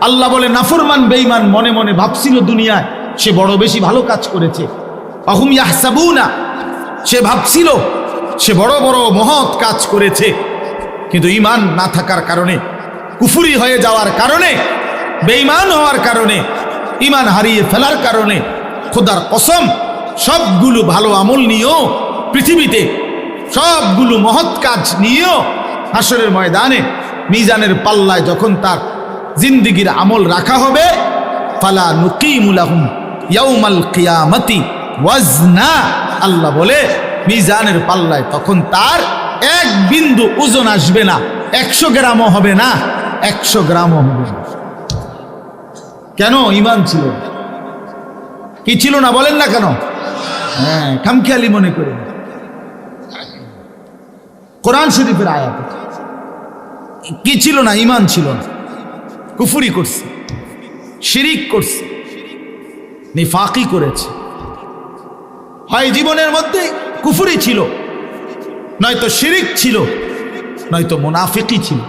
আল্লাহ বলে, নাফরমান বেইমান মনে মনে ভাবছিল দুনিয়ায়, সে বড় বেশি ভালো কাজ করেছে। অহুম ইয়াহসাবুনা, সে ভাবছিল, সে বড় বড় মহৎ কাজ করেছে। কিন্তু ইমান না থাকার কারণে, কুফুরি হয়ে যাওয়ার কারণে, বেঈমান হওয়ার কারণে ইমান হারিয়ে ফেলার কারণে, খোদার কসম, সবগুলো ভালো আমল নিয়েও, পৃথিবীতে সবগুলো মহৎ কাজ নিয়েও হাসরের ময়দানে, মিজানের পাল্লায় যখন তার জিন্দিগির আমল রাখা হবে। ফালা নুকিমুলাহুম ইয়াউমাল কিয়ামতি ওয়াজনা। আল্লাহ বলে, মিজানের পাল্লায় তখন তার এক বিন্দু ওজন আসবে না, একশো গ্রামও হবে না, একশো গ্রামও হবে না। কেন? ইমান ছিল। কি ছিল না বলেন না কেন? হ্যাঁ খামখেয়ালি মনে করে কোরআন শরীফের আয়াত। কি ছিল না? ইমান ছিল না। কুফুরি করছে, শিরিক করছে, নিফাকি করেছে। হয় জীবনের মধ্যে কুফুরি ছিল, নয়তো শিরিক ছিল, নয়তো মোনাফিকি ছিল।